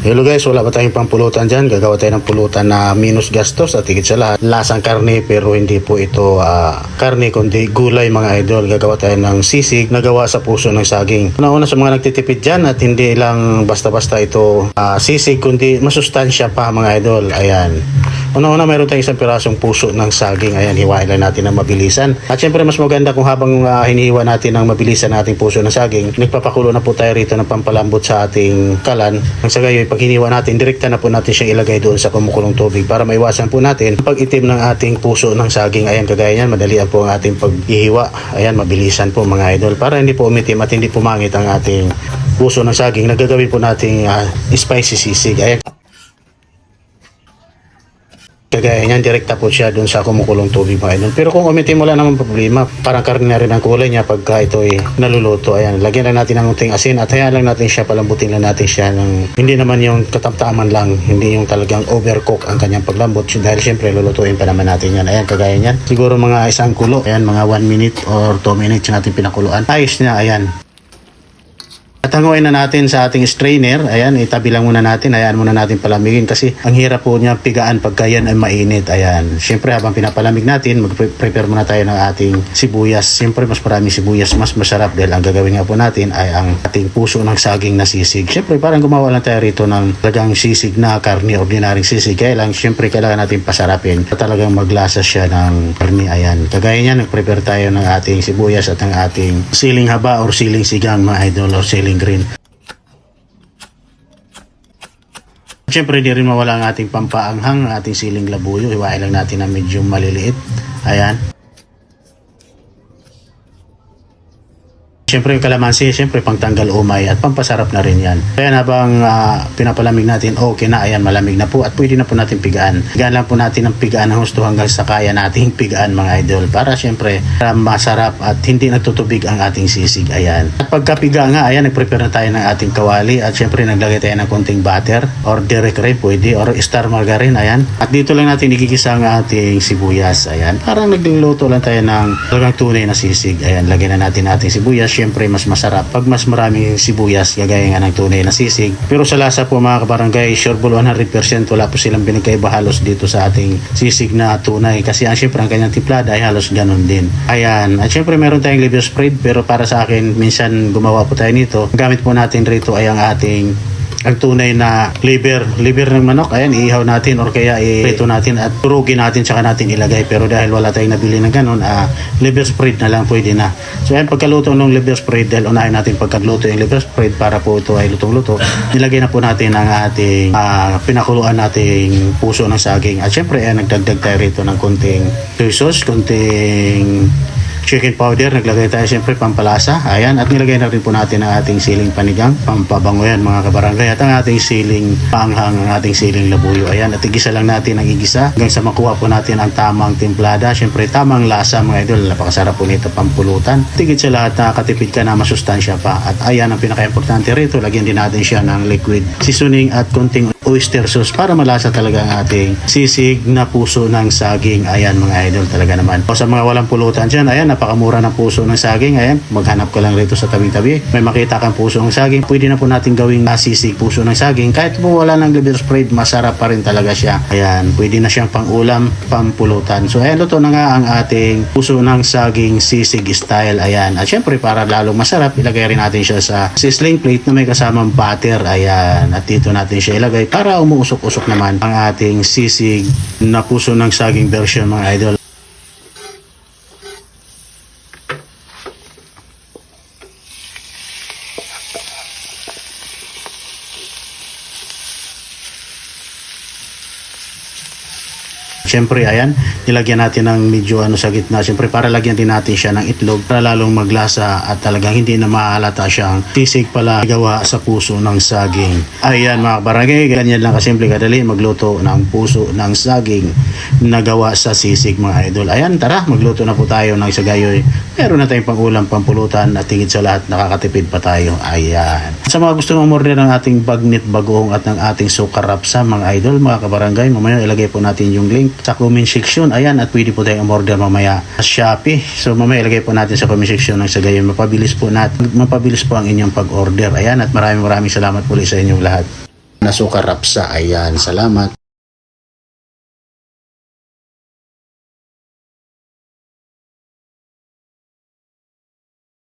Hello guys, wala pa tayong pampulutan dyan. Gagawa tayo ng pulutan na minus gastos at higit sa lahat. Lasang karne pero hindi po ito ah, karne kundi gulay mga idol. Gagawa tayo ng sisig na gawa sa puso ng saging. Una-una sa mga nagtitipid dyan at hindi lang basta-basta ito ah, sisig kundi masustansya pa mga idol. Ayan. Una-una mayroon tayong isang pirasong puso ng saging. Ayan, hiwain lang natin ng mabilisan. At syempre mas maganda kung habang ah, hinihiwa natin ng mabilisan nating puso ng saging, nagpapakulo na po tayo rito ng pampalambot sa ating kalan. Ang sa gayoy, pag hiniwa natin, direkta na po natin siyang ilagay doon sa kumukulong tubig para maiwasan po natin ang pag-itim ng ating puso ng saging. Ayan, kagaya niyan, madalian po ang ating paghihiwa. Ayan, mabilisan po mga idol. Para hindi po umitim at hindi pumangit ang ating puso ng saging, nagagawin po nating ah, spicy sisig. Ayan, Kagaya niyan, direkta po siya doon sa kumukulong tubig mga idol. Pero kung umitim wala naman problema, parang karne na rin ang kulay niya pagka ito ay naluluto. Ayan, lagyan lang natin ng unting asin at hayaan lang natin siya, palambutin lang natin siya ng hindi naman yung katamtaman lang, hindi yung talagang overcook ang kanyang paglambot. Dahil siyempre lulutuin pa naman natin yan. Ayan, kagaya niyan. Siguro mga isang kulo, ayan, mga 1 minute or 2 minutes natin pinakuluan. Ayos niya, ayan. At hanguin na natin sa ating strainer. Ayan, itabi lang muna natin. Ayan muna natin palamigin kasi ang hirap po niya pigaan pagka yan ay mainit. Ayan. Siyempre habang pinapalamig natin, mag-prepare muna tayo ng ating sibuyas. Siyempre mas maraming sibuyas, mas masarap dahil ang gagawin nga po natin ay ang ating puso ng saging na sisig. Siyempre parang gumawa lang tayo rito ng talagang sisig na karni, ordinaryong sisig. Kaya lang, siyempre kailangan natin pasarapin. At talagang maglasa siya ng karni. Ayan. Kagaya niya, nag-prepare tayo ng ating sibuyas at ng ating siling haba or siling sigang mga idol or siling green. Siyempre, di rin mawala ang ating pampaanghang, ang ating siling labuyo. Hiwain lang natin na medyo maliliit. Ayan. Siyempre yung kalamansi, siyempre pangtanggal umay at pampasarap na rin yan. Kaya habang ah, pinapalamig natin, okay na, ayan, malamig na po at pwede na po natin pigaan. Pigaan lang po natin ang pigaan ng gusto hanggang sa kaya nating pigaan mga idol. Para siyempre para masarap at hindi natutubig ang ating sisig. Ayan. At pagkapiga nga, ayan, nag-prepare na tayo ng ating kawali at siyempre naglagay tayo ng konting butter or direct ray pwede or star margarine. Ayan. At dito lang natin igigisa ang ating sibuyas. Ayan. Parang nagluluto lang tayo ng talagang tunay na sisig. Ayan. Lagyan na natin ating sibuyas. Siyempre mas masarap pag mas maraming sibuyas gagaya nga ng tunay na sisig. Pero sa lasa po mga kabarangay, sure ball 100% wala po silang binigkaiba halos dito sa ating sisig na tunay. Kasi ang siyempre ang kanyang timplada ay halos ganun din. Ayan. At siyempre meron tayong liver spread pero para sa akin minsan gumawa po tayo nito. Ang gamit po natin rito ay ang ating ang tunay na liver, liver ng manok, ayan, iihaw natin or kaya i-prito natin at turugin natin tsaka natin ilagay. Pero dahil wala tayong nabili ng ganun, ah, liver spread na lang pwede na. So ayan, pagkaluto ng liver spread, dahil unahin natin pagkaluto yung liver spread para po ito ay lutong-luto, nilagay na po natin ang ating ah, pinakuluan nating puso ng saging. At syempre, ayan, nagdagdag tayo rito ng konting soy sauce, konting chicken powder, naglagay tayo siyempre pampalasa. Ayan, at nilagay na rin po natin ang ating siling panigang, pampabango yan mga kabarangay. At ang ating siling panghang, ang ating siling labuyo. Ayan, at igisa lang natin ang igisa hanggang sa makuha po natin ang tamang timplada. Siyempre, tamang lasa mga idol. Napakasarap po nito pampulutan. Tigit sa lahat, nakakatipid ka na masustansya pa. At ayan, ang pinaka-importante rito, lagyan din natin siya ng liquid seasoning at konting oyster sauce para malasa talaga ang ating sisig na puso ng saging. Ayan mga idol talaga naman. O sa mga walang pulutan dyan, ayan napakamura ng puso ng saging. Ayan, maghanap ka lang rito sa tabing-tabi. May makita kang puso ng saging. Pwede na po natin gawing sisig puso ng saging. Kahit po wala ng liver spread, masarap pa rin talaga siya. Ayan, pwede na siyang pang-ulam, pampulutan. So ayan, luto na nga ang ating puso ng saging sisig style. Ayan, at syempre para lalong masarap, ilagay rin natin siya sa sizzling plate na may kasamang butter. Ayan, at dito natin siya ilagay para umuusok-usok naman ang ating sisig na puso ng saging version mga idol. Siyempre, ayan, nilagyan natin ng medyo ano sa gitna. Siyempre, para lagyan din natin siya ng itlog para lalong maglasa at talagang hindi na mahalata siyang sisig pala gawa sa puso ng saging. Ayan mga barangay, ganyan lang kasimple kadali magluto ng puso ng saging na gawa sa sisig mga idol. Ayan, tara, magluto na po tayo ng sagayoy. Meron na tayong pangulam, pampulutan at tingin sa lahat nakakatipid pa tayo. Ayan. Sa mga gusto mong order ng ating bagnit bagoong at ng ating sukarap sa mga idol, mga kabarangay, mamaya ilagay po natin yung link sa comment section. Ayan, at pwede po tayong umorder mamaya sa Shopee. So mamaya ilagay po natin sa comment section ng sa gayon. Mapabilis po natin, mapabilis po ang inyong pag-order. Ayan, at maraming maraming salamat po sa inyong lahat. na sukar rapsa. Ayan, salamat.